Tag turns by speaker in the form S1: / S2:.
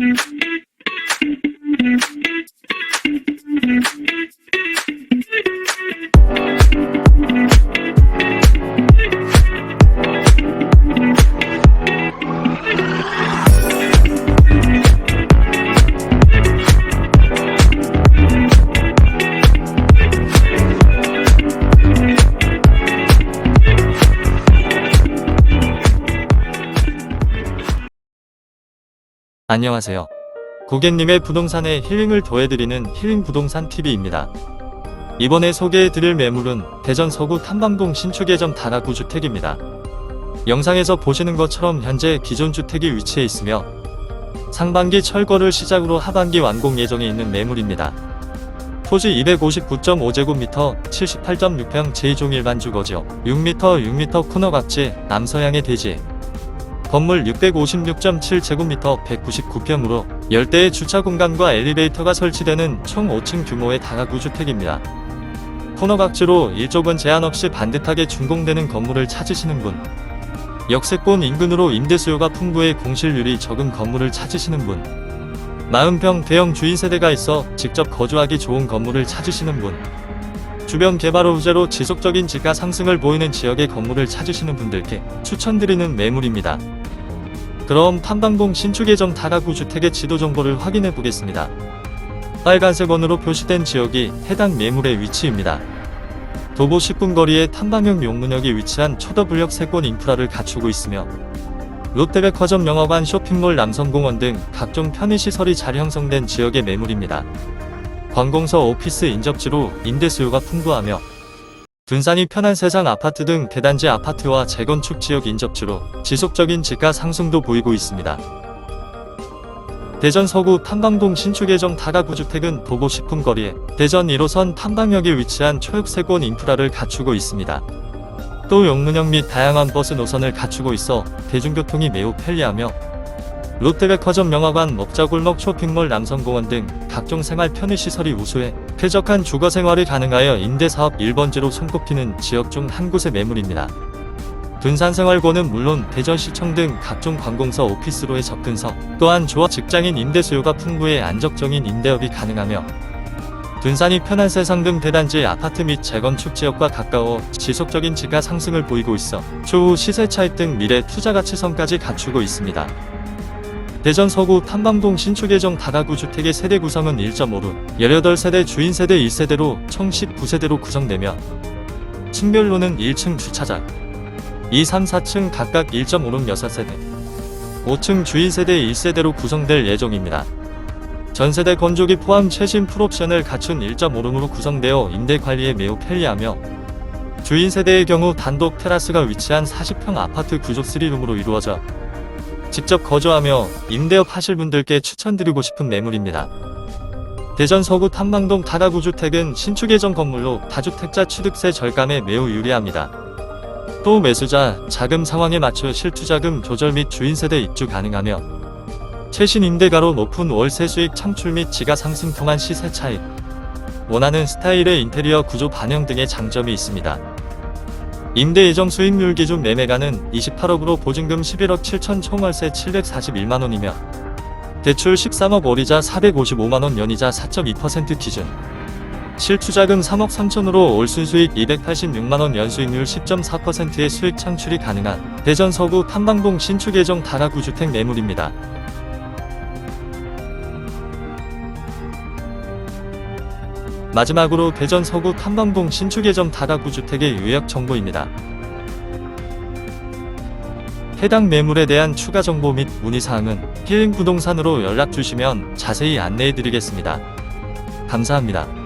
S1: Mm-hmm. 안녕하세요. 고객님의 부동산에 힐링을 더해드리는 힐링 부동산 TV입니다. 이번에 소개해드릴 매물은 대전 서구 탐방동 신축예정 다가구 주택입니다. 영상에서 보시는 것처럼 현재 기존 주택이 위치해 있으며 상반기 철거를 시작으로 하반기 완공 예정에 있는 매물입니다. 토지 259.5제곱미터 78.6평 제2종 일반 주거지역 6m 6m 코너 각지 남서향의 대지 건물 656.7제곱미터 199평으로 10대의 주차 공간과 엘리베이터가 설치되는 총 5층 규모의 다가구 주택입니다. 코너각지로 일족은 제한 없이 반듯하게 준공되는 건물을 찾으시는 분, 역세권 인근으로 임대 수요가 풍부해 공실률이 적은 건물을 찾으시는 분, 40평 대형 주인 세대가 있어 직접 거주하기 좋은 건물을 찾으시는 분, 주변 개발 호재로 지속적인 지가 상승을 보이는 지역의 건물을 찾으시는 분들께 추천드리는 매물입니다. 그럼 탐방동 신축예정 다가구 주택의 지도 정보를 확인해 보겠습니다. 빨간색 원으로 표시된 지역이 해당 매물의 위치입니다. 도보 10분 거리에 탐방형 용문역이 위치한 초더블역 세권 인프라를 갖추고 있으며 롯데백화점 영화관 쇼핑몰 남성공원 등 각종 편의시설이 잘 형성된 지역의 매물입니다. 관공서 오피스 인접지로 임대 수요가 풍부하며 분산이 편한 세상 아파트 등 대단지 아파트와 재건축 지역 인접지로 지속적인 지가 상승도 보이고 있습니다. 대전 서구 탐방동 신축예정 다가구 주택은 도보 10분 거리에 대전 1호선 탐방역에 위치한 초역세권 인프라를 갖추고 있습니다. 또 용문역 및 다양한 버스 노선을 갖추고 있어 대중교통이 매우 편리하며 롯데백화점 영화관 먹자골목 쇼핑몰 남성공원 등 각종 생활 편의시설이 우수해 쾌적한 주거 생활이 가능하여 임대사업 1번지로 손꼽히는 지역 중 한 곳의 매물입니다. 분산생활고는 물론 대전시청 등 각종 관공서 오피스로의 접근서 또한 조합 직장인 임대 수요가 풍부해 안정적인 임대업이 가능하며 분산이 편한 세상 등 대단지 아파트 및 재건축 지역과 가까워 지속적인 지가 상승을 보이고 있어 추후 시세 차익 등 미래 투자 가치성까지 갖추고 있습니다. 대전 서구 탐방동 신축예정 다가구 주택의 세대 구성은 1.5루, 18세대 주인 세대 1세대로 총 19세대로 구성되며 층별로는 1층 주차장, 2, 3, 4층 각각 1.5룸 6세대, 5층 주인 세대 1세대로 구성될 예정입니다. 전세대 건조기 포함 최신 풀옵션을 갖춘 1.5룸으로 구성되어 임대 관리에 매우 편리하며 주인 세대의 경우 단독 테라스가 위치한 40평 아파트 구조 3룸으로 이루어져 직접 거주하며 임대업 하실 분들께 추천드리고 싶은 매물입니다. 대전 서구 탐방동 다가구 주택은 신축 예정 건물로 다주택자 취득세 절감에 매우 유리합니다. 또 매수자 자금 상황에 맞춰 실투자금 조절 및 주인 세대 입주 가능하며 최신 임대가로 높은 월세 수익 창출 및 지가 상승 통한 시세 차익 원하는 스타일의 인테리어 구조 반영 등의 장점이 있습니다. 임대 예정 수익률 기준 매매가는 28억으로 보증금 11억 7천 총월세 741만원이며 대출 13억 월이자 455만원 연이자 4.2% 기준 실투자금 3억 3천으로 올 순수익 286만원 연수익률 10.4%의 수익 창출이 가능한 대전 서구 탐방동 신축 예정 다가구 주택 매물입니다. 마지막으로 대전 서구 탐방동 신축 예정 다가구 주택의 유역 정보입니다. 해당 매물에 대한 추가 정보 및 문의사항은 힐링 부동산으로 연락 주시면 자세히 안내해 드리겠습니다. 감사합니다.